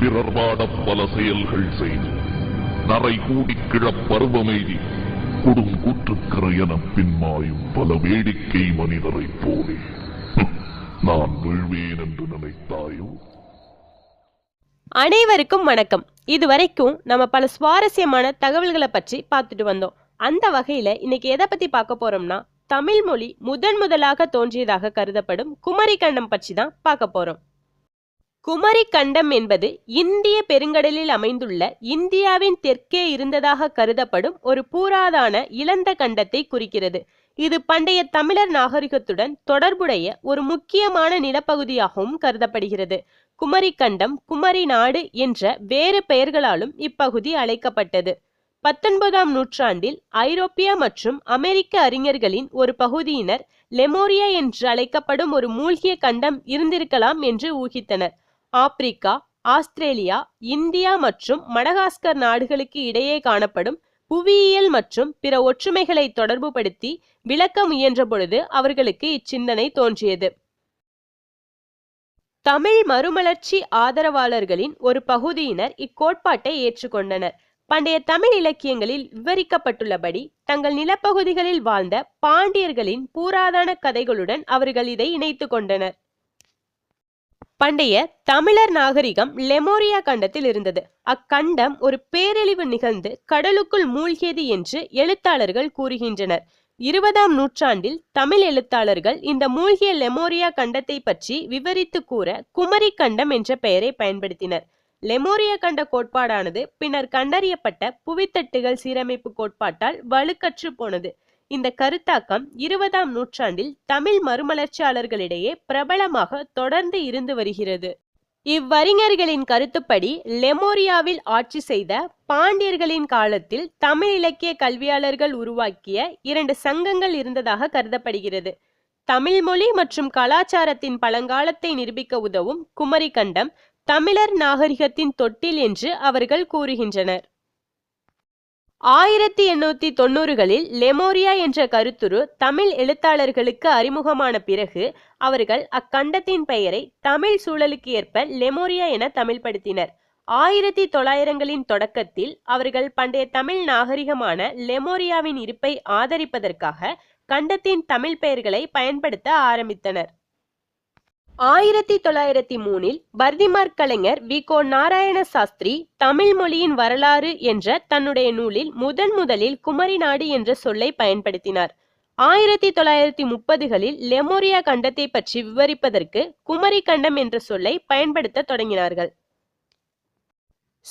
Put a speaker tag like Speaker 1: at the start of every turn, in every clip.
Speaker 1: பிறர் வாடப் பல செயல்கள் செய்து நரை கூடி கிழப் கொடுங்கூற்றுக்கிற கொடுங்கூற்றுக்கரையென பின்மாயும் பல வேடிக்கை மனிதரைப் போலே. நான் விழ்வேன் என்று நினைத்தாயோ?
Speaker 2: அனைவருக்கும் வணக்கம். இதுவரைக்கும் நம்ம பல சுவாரஸ்யமான தகவல்களை பற்றி பார்த்துட்டு வந்தோம். அந்த வகையில இன்னைக்கு எதை பத்தி பார்க்க போறோம்னா தமிழ் மொழி முதன் முதலாக தோன்றியதாக கருதப்படும் குமரிக்கண்டம் பற்றி தான் பார்க்க போறோம். குமரி கண்டம் என்பது இந்திய பெருங்கடலில் அமைந்துள்ள இந்தியாவின் தெற்கே இருந்ததாக கருதப்படும் ஒரு பூராதான இழந்த கண்டத்தை குறிக்கிறது. இது பண்டைய தமிழர் நாகரிகத்துடன் தொடர்புடைய ஒரு முக்கியமான நிலப்பகுதியாகவும் கருதப்படுகிறது. குமரி கண்டம் குமரி நாடு என்ற வேறு பெயர்களாலும் இப்பகுதி அழைக்கப்பட்டது. பத்தொன்பதாம் நூற்றாண்டில் ஐரோப்பிய மற்றும் அமெரிக்க அறிஞர்களின் ஒரு பகுதியினர் லெமோரியா என்று அழைக்கப்படும் ஒரு மூழ்கிய கண்டம் இருந்திருக்கலாம் என்று ஊகித்தனர். ஆப்பிரிக்கா ஆஸ்திரேலியா இந்தியா மற்றும் மடகாஸ்கர் நாடுகளுக்கு இடையே காணப்படும் புவியியல் மற்றும் பிற ஒற்றுமைகளை தொடர்புபடுத்தி விளக்க முயன்ற பொழுது அவர்களுக்கு இச்சிந்தனை தோன்றியது. தமிழ் மறுமலர்ச்சி ஆதரவாளர்களின் ஒரு பகுதியினர் இக்கோட்பாட்டை ஏற்றுக்கொண்டனர். பண்டைய தமிழ் இலக்கியங்களில் விவரிக்கப்பட்டுள்ளபடி தங்கள் நிலப்பகுதிகளில் வாழ்ந்த பாண்டியர்களின் பூராதான கதைகளுடன் அவர்கள் இதை இணைத்து கொண்டனர். பண்டைய தமிழர் நாகரிகம் லெமோரியா கண்டத்தில் இருந்தது. அக்கண்டம் ஒரு பேரழிவு நிகழ்ந்து கடலுக்குள் மூழ்கியது என்று எழுத்தாளர்கள் கூறுகின்றனர். இருபதாம் நூற்றாண்டில் தமிழ் எழுத்தாளர்கள் இந்த மூழ்கிய லெமோரியா கண்டத்தை பற்றி விவரித்து கூற குமரி கண்டம் என்ற பெயரை பயன்படுத்தினர். லெமோரியா கண்ட கோட்பாடானது பின்னர் கண்டறியப்பட்ட புவித்தட்டுகள் சீரமைப்பு கோட்பாட்டால் வலுக்கற்று போனது. இந்த கருத்தாக்கம் இருபதாம் நூற்றாண்டில் தமிழ் மறுமலர்ச்சியாளர்களிடையே பிரபலமாக தொடர்ந்து இருந்து வருகிறது. இவ்வறிஞர்களின் கருத்துப்படி லெமோரியாவில் ஆட்சி செய்த பாண்டியர்களின் காலத்தில் தமிழ் இலக்கிய கல்வியாளர்கள் உருவாக்கிய இரண்டு சங்கங்கள் இருந்ததாக கருதப்படுகிறது. தமிழ் மொழி மற்றும் கலாச்சாரத்தின் பழங்காலத்தை நிரூபிக்க உதவும் குமரி கண்டம் தமிழர் நாகரிகத்தின் தொட்டில் என்று அவர்கள் கூறுகின்றனர். ஆயிரத்தி எண்ணூத்தி தொண்ணூறுகளில் லெமோரியா என்ற கருத்துரு தமிழ் எழுத்தாளர்களுக்கு அறிமுகமான பிறகு அவர்கள் அக்கண்டத்தின் பெயரை தமிழ் சூழலுக்கு ஏற்ப லெமோரியா என தமிழ்படுத்தினர். ஆயிரத்தி தொள்ளாயிரங்களின் தொடக்கத்தில் அவர்கள் பண்டைய தமிழ் நாகரிகமான லெமோரியாவின் இருப்பை ஆதரிப்பதற்காக கண்டத்தின் தமிழ் பெயர்களை பயன்படுத்த ஆரம்பித்தனர். ஆயிரத்தி தொள்ளாயிரத்தி மூணில் பர்திமார் கலைஞர் வி. கோ. நாராயண சாஸ்திரி தமிழ் மொழியின் வரலாறு என்ற தன்னுடைய நூலில் முதன் முதலில் குமரி நாடு என்ற சொல்லை பயன்படுத்தினார். ஆயிரத்தி தொள்ளாயிரத்தி முப்பதுகளில் லெமோரியா கண்டத்தை பற்றி விவரிப்பதற்கு குமரி கண்டம் என்ற சொல்லை பயன்படுத்த தொடங்கினார்கள்.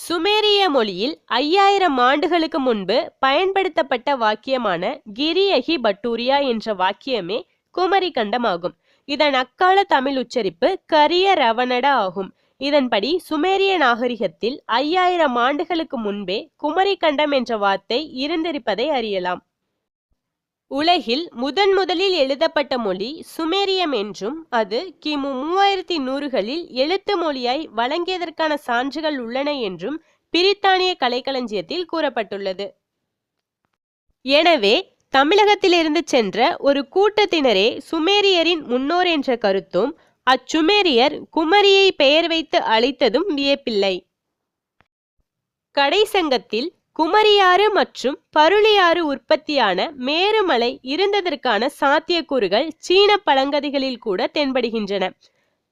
Speaker 2: சுமேரிய மொழியில் ஐயாயிரம் ஆண்டுகளுக்கு முன்பு பயன்படுத்தப்பட்ட வாக்கியமான கிரியகி பட்டூரியா என்ற வாக்கியமே குமரி கண்டம் ஆகும் இதன் அக்கால தமிழ் உச்சரிப்பு கரிய ரவணட ஆகும். இதன்படி சுமேரிய நாகரிகத்தில் ஐயாயிரம் ஆண்டுகளுக்கு முன்பே குமரி கண்டம் என்ற வார்த்தை இருந்திருப்பதை அறியலாம். உலகில் முதன் முதலில் எழுதப்பட்ட மொழி சுமேரியம் என்றும் அது கிமு மூவாயிரத்தி நூறுகளில் எழுத்து மொழியாய் வழங்கியதற்கான சான்றுகள் உள்ளன என்றும் பிரித்தானிய கலைக்களஞ்சியத்தில் கூறப்பட்டுள்ளது. எனவே தமிழகத்திலிருந்து சென்ற ஒரு கூட்டத்தினரே சுமேரியரின் முன்னோர் என்ற கருத்தும் அச்சுமேரியர் குமரியை பெயர் வைத்து அழைத்ததும் வியப்பில்லை. கடைசங்கத்தில் குமரியாறு மற்றும் பருளியாறு உற்பத்தியான மேருமலை இருந்ததற்கான சாத்தியக்கூறுகள் சீன பழங்கதைகளில் கூட தென்படுகின்றன.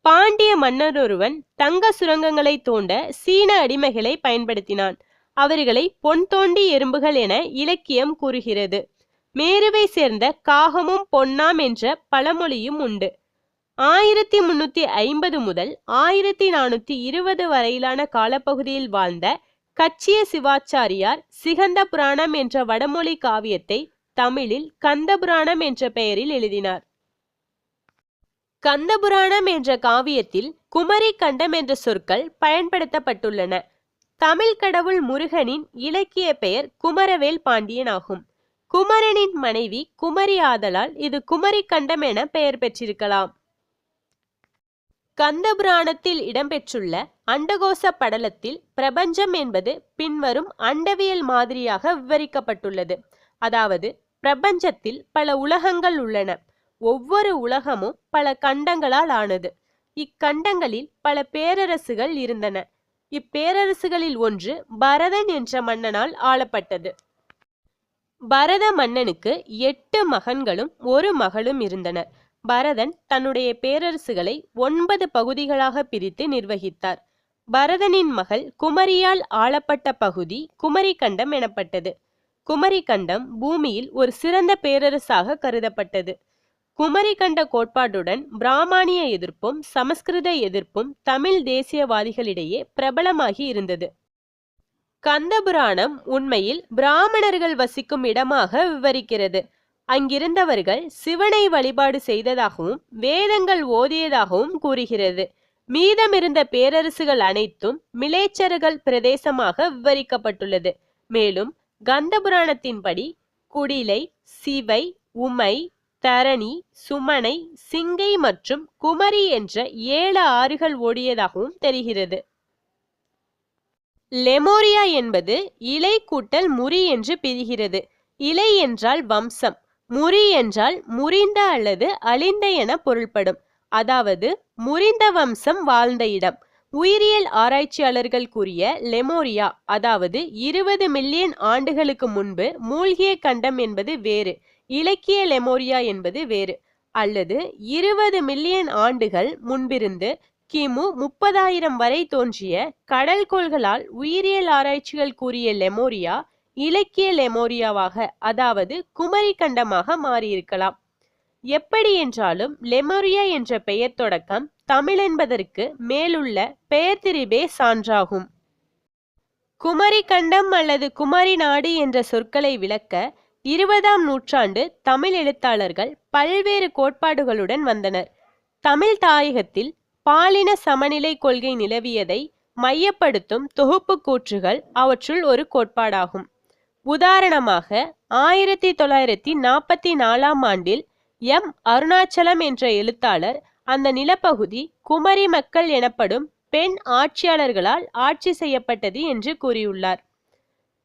Speaker 2: பாண்டிய மன்னரொருவன் தங்க சுரங்கங்களை தோண்ட சீன அடிமைகளை பயன்படுத்தினான். அவர்களை பொன் தோண்டி எறும்புகள் என இலக்கியம் கூறுகிறது. மேருவை சேர்ந்த காகமும் பொன்னாம் என்ற பழமொழியும் உண்டு. ஆயிரத்தி முன்னூத்தி ஐம்பது முதல் ஆயிரத்தி நானூத்தி இருபது வரையிலான காலப்பகுதியில் வாழ்ந்த கச்சிய சிவாச்சாரியார் சிகந்த புராணம் என்ற வடமொழி காவியத்தை தமிழில் கந்தபுராணம் என்ற பெயரில் எழுதினார். கந்தபுராணம் என்ற காவியத்தில் குமரி கண்டம் என்ற சொற்கள் பயன்படுத்தப்பட்டுள்ளன. தமிழ் கடவுள் முருகனின் இலக்கிய பெயர் குமரவேல் பாண்டியன் ஆகும் குமரனின் மனைவி குமரி ஆதலால் இது குமரி கண்டம் என பெயர் பெற்றிருக்கலாம். கந்தபுராணத்தில் இடம்பெற்றுள்ள அண்டகோச படலத்தில் பிரபஞ்சம் என்பது பின்வரும் அண்டவியல் மாதிரியாக விவரிக்கப்பட்டுள்ளது. அதாவது பிரபஞ்சத்தில் பல உலகங்கள் உள்ளன. ஒவ்வொரு உலகமும் பல கண்டங்களால் ஆனது. இக்கண்டங்களில் பல பேரரசுகள் இருந்தன. இப்பேரரசுகளில் ஒன்று பரதன் என்ற மன்னனால் ஆளப்பட்டது. பரத மன்னனுக்கு எட்டு மகன்களும் ஒரு மகளும் இருந்தனர். பரதன் தன்னுடைய பேரரசுகளை ஒன்பது பகுதிகளாக பிரித்து நிர்வகித்தார். பரதனின் மகள் குமரியால் ஆளப்பட்ட பகுதி குமரிக்கண்டம் எனப்பட்டது. குமரிக்கண்டம் பூமியில் ஒரு சிறந்த பேரரசாக கருதப்பட்டது. குமரிக்கண்ட கோட்பாட்டுடன் பிராமணிய எதிர்ப்பும் சமஸ்கிருத எதிர்ப்பும் தமிழ் தேசியவாதிகளிடையே பிரபலமாகி இருந்தது. கந்தபுராணம் உண்மையில் பிராமணர்கள் வசிக்கும் இடமாக விவரிக்கிறது. அங்கிருந்தவர்கள் சிவனை வழிபாடு செய்ததாகவும் வேதங்கள் ஓதியதாகவும் கூறுகிறது. மீதமிருந்த பேரரசுகள் அனைத்தும் மிலேச்சர்கள் பிரதேசமாக விவரிக்கப்பட்டுள்ளது. மேலும் கந்தபுராணத்தின்படி குடிலை சிவை உமை தரணி சுமனை சிங்கை மற்றும் குமரி என்ற ஏழு ஆறுகள் ஓடியதாகவும் தெரிகிறது. லெமோரியா என்பது இலை கூட்டல் முறி என்று பிரிகிறது. இலை என்றால் வம்சம் முறி என்றால் முறிந்த அல்லது அழிந்த என பொருள்படும். அதாவது முறிந்த வம்சம் வாழ்ந்த இடம். உயிரியல் ஆராய்ச்சியாளர்கள் கூறிய லெமோரியா அதாவது இருபது மில்லியன் ஆண்டுகளுக்கு முன்பு மூழ்கிய கண்டம் என்பது வேறு இலக்கிய லெமோரியா என்பது வேறு. அல்லது இருபது மில்லியன் ஆண்டுகள் முன்பிருந்து கிமு முப்பதாயிரம் வரை தோன்றிய கடல்கோள்களால் உயிரியல் ஆராய்ச்சிகள் கூறிய லெமோரியா இலக்கிய லெமோரியாவாக அதாவது குமரி கண்டமாக மாறியிருக்கலாம். எப்படி என்றாலும் லெமோரியா என்ற பெயர் தொடக்கம் தமிழ் என்பதற்கு மேலுள்ள பெயர் திரிபே சான்றாகும். குமரி கண்டம் அல்லது குமரி நாடு என்ற சொற்களை விளக்க இருபதாம் நூற்றாண்டு தமிழ் எழுத்தாளர்கள் பல்வேறு கோட்பாடுகளுடன் வந்தனர். தமிழ் தாயகத்தில் பாலின சமநிலை கொள்கை நிலவியதை மையப்படுத்தும் தொகுப்பு கூற்றுகள் அவற்றுள் ஒரு கோட்பாடாகும். உதாரணமாக ஆயிரத்தி தொள்ளாயிரத்தி நாற்பத்தி நாலாம் ஆண்டில் எம். அருணாச்சலம் என்ற எழுத்தாளர் அந்த நிலப்பகுதி குமரி மக்கள் எனப்படும் பெண் ஆட்சியாளர்களால் ஆட்சி செய்யப்பட்டது என்று கூறியுள்ளார்.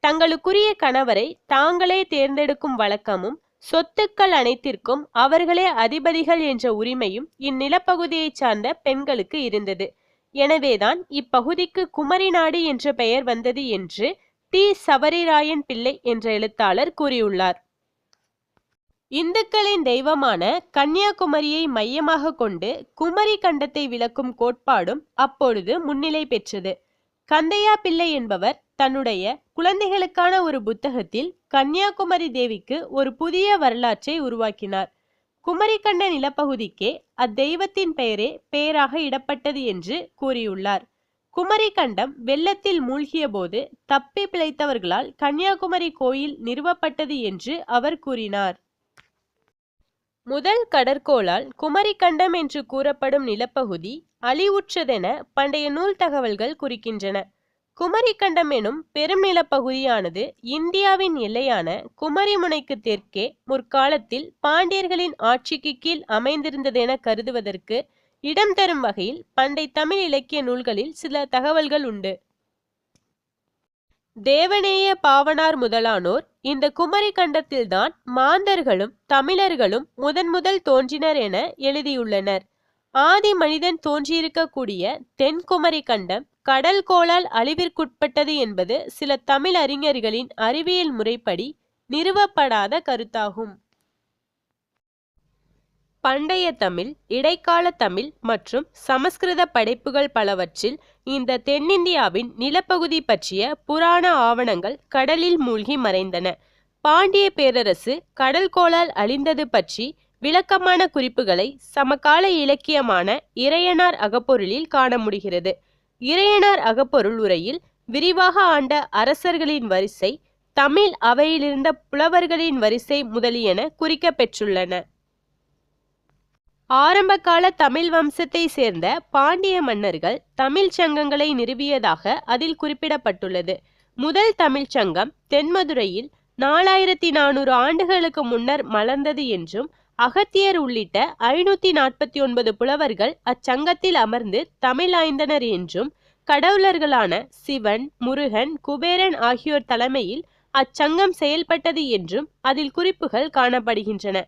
Speaker 2: தங்களுக்குரிய கணவரை தாங்களே தேர்ந்தெடுக்கும் வழக்கமும் சொத்துக்கள் அனைத்திற்கும் அவர்களே அதிபதிகள் என்ற உரிமையும் இந்நிலப்பகுதியைச் சார்ந்த பெண்களுக்கு இருந்தது. எனவேதான் இப்பகுதிக்கு குமரி நாடு என்ற பெயர் வந்தது என்று டி. சபரிராயன் பிள்ளை என்ற எழுத்தாளர் கூறியுள்ளார். இந்துக்களின் தெய்வமான கன்னியாகுமரியை மையமாக கொண்டு குமரி கண்டத்தை விளக்கும் கோட்பாடும் அப்பொழுது முன்னிலை பெற்றது. கந்தையா பிள்ளை என்பவர் தன்னுடைய குழந்தைகளுக்கான ஒரு புத்தகத்தில் கன்னியாகுமரி தேவிக்கு ஒரு புதிய வரலாற்றை உருவாக்கினார். குமரிக்கண்ட நிலப்பகுதிக்கே அத்தெய்வத்தின் பெயரே பெயராக இடப்பட்டது என்று கூறியுள்ளார். குமரிக்கண்டம் வெள்ளத்தில் மூழ்கிய போது தப்பி பிழைத்தவர்களால் கன்னியாகுமரி கோயில் நிறுவப்பட்டது என்று அவர் கூறினார். முதல் கடற்கோளால் குமரிக்கண்டம் என்று கூறப்படும் நிலப்பகுதி அழிவுற்றதென பண்டைய நூல் தகவல்கள் குறிக்கின்றன. குமரிக்கண்டம் எனும் பெரும் நிலப்பகுதியானது இந்தியாவின் எல்லையான குமரிமுனைக்கு தெற்கே முற்காலத்தில் பாண்டியர்களின் ஆட்சிக்கு கீழ் அமைந்திருந்ததென கருதுவதற்கு இடம் தரும் வகையில் பண்டை தமிழ் இலக்கிய நூல்களில் சில தகவல்கள் உண்டு. தேவநேய பாவனார் முதலானோர் இந்த குமரி கண்டத்தில்தான் மாந்தர்களும் தமிழர்களும் முதன் முதல் தோன்றினர் என எழுதியுள்ளனர். ஆதி மனிதன் தோன்றியிருக்கக்கூடிய தென்குமரி கண்டம் கடல் கோளால் அழிவிற்குட்பட்டது என்பது சில தமிழ் அறிஞர்களின் அறிவியல் முறைப்படி நிறுவப்படாத கருத்தாகும். பண்டைய தமிழ் இடைக்கால தமிழ் மற்றும் சமஸ்கிருத படைப்புகள் பலவற்றில் இந்த தென்னிந்தியாவின் நிலப்பகுதி பற்றிய புராண ஆவணங்கள் கடலில் மூழ்கி மறைந்தன. பாண்டிய பேரரசு கடல் கோளால் அழிந்தது பற்றி விளக்கமான குறிப்புகளை சமகால இலக்கியமான இறையனார் அகப்பொருளில் காண முடிகிறது. இறையனார் அகப்பொருள் உரையில் விரிவாக ஆண்ட அரசர்களின் வரிசை தமிழ் அவையிலிருந்த புலவர்களின் வரிசை முதலியன குறிக்கப்பெற்றுள்ளன. ஆரம்பகால தமிழ் வம்சத்தை சேர்ந்த பாண்டிய மன்னர்கள் தமிழ் சங்கங்களை நிறுவியதாக அதில் குறிப்பிடப்பட்டுள்ளது. முதல் தமிழ்ச் சங்கம் தென்மதுரையில் நாலாயிரத்தி நானூறு ஆண்டுகளுக்கு முன்னர் மலர்ந்தது என்றும் அகத்தியர் உள்ளிட்ட ஐநூத்தி நாற்பத்தி ஒன்பது புலவர்கள் அச்சங்கத்தில் அமர்ந்து தமிழ் ஆய்ந்தனர் என்றும் கடவுளர்களான சிவன் முருகன் குபேரன் ஆகியோர் தலைமையில் அச்சங்கம் செயல்பட்டது என்றும் அதில் குறிப்புகள் காணப்படுகின்றன.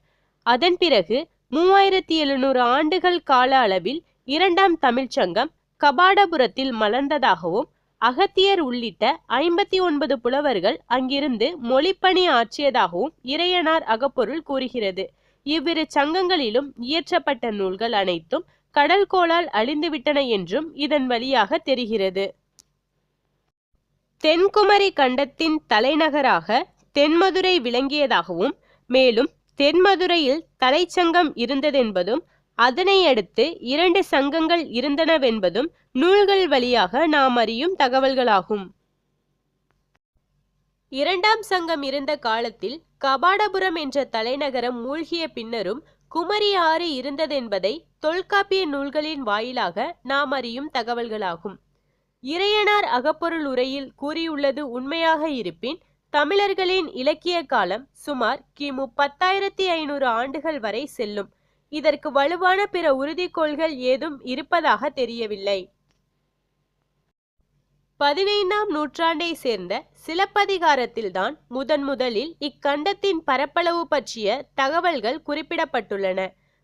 Speaker 2: அதன் பிறகு மூவாயிரத்தி எழுநூறு ஆண்டுகள் கால அளவில் இரண்டாம் தமிழ்ச்சங்கம் கபாடபுரத்தில் மலர்ந்ததாகவும் அகத்தியர் உள்ளிட்ட ஐம்பத்தி ஒன்பது புலவர்கள் அங்கிருந்து மொழிப்பணி ஆற்றியதாகவும் இறையனார் அகப்பொருள் கூறுகிறது. இவ்விரு சங்கங்களிலும் இயற்றப்பட்ட நூல்கள் அனைத்தும் கடல் கோளால் அழிந்துவிட்டன என்றும் இதன் வழியாக தெரிகிறது. தென்குமரி கண்டத்தின் தலைநகராக தென்மதுரை விளங்கியதாகவும் மேலும் தென்மதுரையில் தலைச்சங்கம் இருந்ததென்பதும் அதனை அடுத்து இரண்டு சங்கங்கள் இருந்தனவென்பதும் நூல்கள் வழியாக நாம் அறியும் தகவல்களாகும். இரண்டாம் சங்கம் இருந்த காலத்தில் கபாடபுரம் என்ற தலைநகரம் மூழ்கிய பின்னரும் குமரி ஆறு இருந்ததென்பதை தொல்காப்பிய நூல்களின் வாயிலாக நாம் அறியும் தகவல்களாகும். இறையனார் அகப்பொருள் உரையில் கூறியுள்ளது உண்மையாக இருப்பின் தமிழர்களின் இலக்கிய காலம் சுமார் கிமு பத்தாயிரத்தி ஐநூறு ஆண்டுகள் வரை செல்லும். இதற்கு வலுவான பிற உறுதிக்கோள்கள் ஏதும் இருப்பதாக தெரியவில்லை. பதினைந்தாம் நூற்றாண்டை சேர்ந்த சிலப்பதிகாரத்தில்தான் முதன் முதலில் இக்கண்டத்தின் பரப்பளவு பற்றிய தகவல்கள் குறிப்பிடப்பட்டுள்ளன.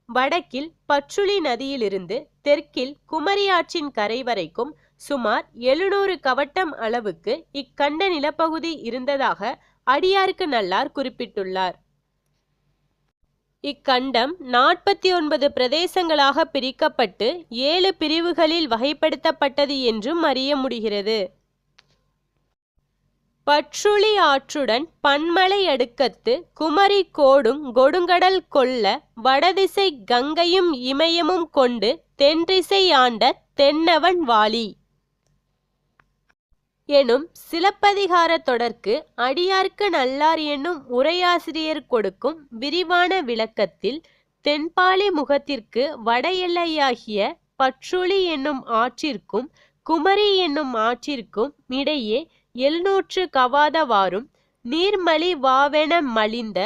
Speaker 2: வடக்கில் பற்றுளி நதியிலிருந்து தெற்கில் குமரி ஆற்றின் கரை வரைக்கும் சுமார் எழுநூறு கவட்டம் அளவுக்கு இக்கண்ட நிலப்பகுதி இருந்ததாக அடியாருக்கு நல்லார் குறிப்பிட்டுள்ளார். இக்கண்டம் நாற்பத்தி ஒன்பது பிரதேசங்களாக பிரிக்கப்பட்டு ஏழு பிரிவுகளில் வகைப்படுத்தப்பட்டது என்றும் அறிய முடிகிறது. பற்றுளி ஆற்றுடன் பன்மலை அடுக்கத்து குமரி கோடும் கொடுங்கடல் கொல்ல வடதிசை கங்கையும் இமயமும் கொண்டு தென்றிசை ஆண்ட தென்னவன் வாலி. எனும் சிலப்பதிகார தொடர்க்கு அடியார்க்கு நல்லார் என்னும் உரையாசிரியர் கொடுக்கும் விரிவான விளக்கத்தில் தென்பாலி முகத்திற்கு வட எல்லையாகிய பற்றுளி என்னும் ஆற்றிற்கும் குமரி என்னும் ஆற்றிற்கும் இடையே எழுநூற்று கவாதவாறும் நீர்மலி வாவென மலிந்த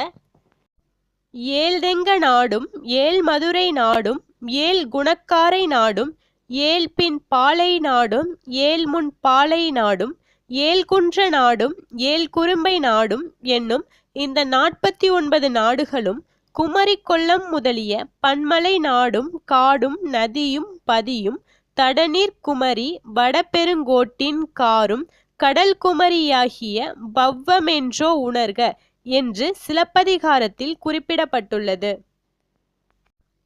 Speaker 2: ஏழ்தெங்க நாடும் ஏழ் மதுரை நாடும் ஏழ் குணக்காரை நாடும் ஏல்பின் பாலை நாடும் ஏல்முன் பாலை நாடும் ஏல்குன்ற நாடும் ஏல்குறும்பை நாடும் என்னும் இந்த நாற்பத்தி ஒன்பது நாடுகளும் குமரி கொல்லம் முதலிய பன்மலை நாடும் காடும் நதியும் பதியும் தடநீர் குமரி வடபெருங்கோட்டின் காரும் கடல் குமரியாகிய பவ்வமென்றோ உணர்க என்று சிலப்பதிகாரத்தில் குறிப்பிடப்பட்டுள்ளது.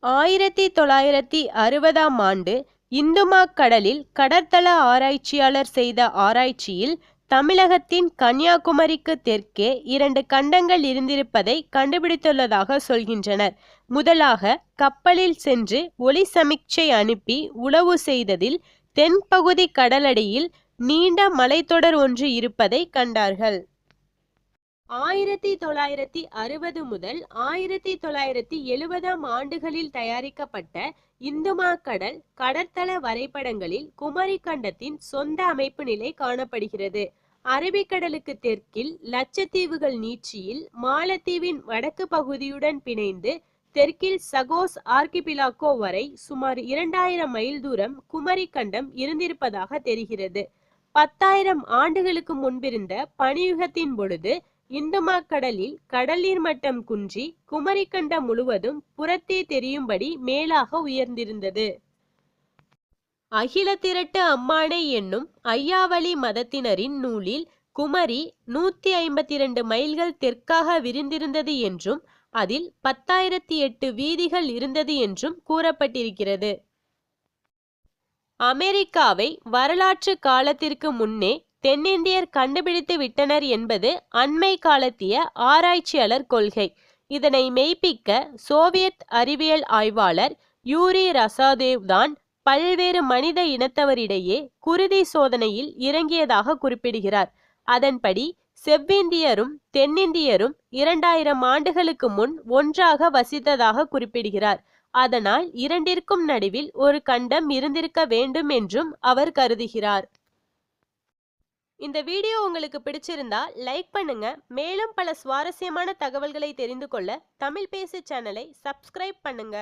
Speaker 2: ஆயிரத்தி தொள்ளாயிரத்தி அறுபதாம் ஆண்டு இந்துமாக் கடலில் கடற்தள ஆராய்ச்சியாளர் செய்த ஆராய்ச்சியில் தமிழகத்தின் கன்னியாகுமரிக்கு தெற்கே இரண்டு கண்டங்கள் இருந்திருப்பதை கண்டுபிடித்துள்ளதாக சொல்கின்றனர். முதலாக கப்பலில் சென்று ஒளி சமிக்சை அனுப்பி உளவு செய்ததில் தென்பகுதி கடலடியில் நீண்ட மலைத்தொடர் ஒன்று இருப்பதை கண்டார்கள். ஆயிரத்தி தொள்ளாயிரத்தி அறுபது முதல் ஆயிரத்தி தொள்ளாயிரத்தி எழுபதாம் ஆண்டுகளில் தயாரிக்கப்பட்ட இந்துமா கடல் கடற்தள வரைபடங்களில் குமரி கண்டத்தின் சொந்த அமைப்பு நிலை காணப்படுகிறது. அரபிக்கடலுக்கு தெற்கில் லட்சத்தீவுகள் நீட்சியில் மாலத்தீவின் வடக்கு பகுதியுடன் பிணைந்து தெற்கில் சகோஸ் ஆர்கிபிலாக்கோ வரை சுமார் இரண்டாயிரம் மைல் தூரம் குமரி கண்டம் இருந்திருப்பதாக தெரிகிறது. பத்தாயிரம் ஆண்டுகளுக்கு முன்பிருந்த பனியுகத்தின் பொழுது இந்துமா கடலில் கடல் நீர் மட்டம் குன்றி குமரிக்கண்டம் முழுவதும் புறத்தே தெரியும்படி மேலாக உயர்ந்திருந்தது. அகில திரட்டு அம்மானை என்னும் ஐயாவளி மதத்தினரின் நூலில் குமரி நூத்தி ஐம்பத்தி இரண்டு மைல்கள் தெற்காக விரிந்திருந்தது என்றும் அதில் பத்தாயிரத்தி எட்டு வீதிகள் இருந்தது என்றும் கூறப்பட்டிருக்கிறது. அமெரிக்காவை வரலாற்று காலத்திற்கு முன்னே தென்னிந்தியர் கண்டுபிடித்து விட்டனர் என்பது அண்மை காலத்திய ஆராய்ச்சியாளர் கொள்கை. இதனை மெய்ப்பிக்க சோவியத் அறிவியல் ஆய்வாளர் யூரி ரசாதேவ் தான் பல்வேறு மனித இனத்தவரிடையே குருதி சோதனையில் இறங்கியதாக குறிப்பிடுகிறார். அதன்படி செவ்விந்தியரும் தென்னிந்தியரும் இரண்டாயிரம் ஆண்டுகளுக்கு முன் ஒன்றாக வசித்ததாக குறிப்பிடுகிறார். அதனால் இரண்டிற்கும் நடுவில் ஒரு கண்டம் இருந்திருக்க வேண்டும் என்றும் அவர் கருதுகிறார். இந்த வீடியோ உங்களுக்கு பிடிச்சிருந்தா லைக் பண்ணுங்க. மேலும் பல சுவாரஸ்யமான தகவல்களை தெரிந்து கொள்ள தமிழ் பேசு சேனலை சப்ஸ்கிரைப் பண்ணுங்க.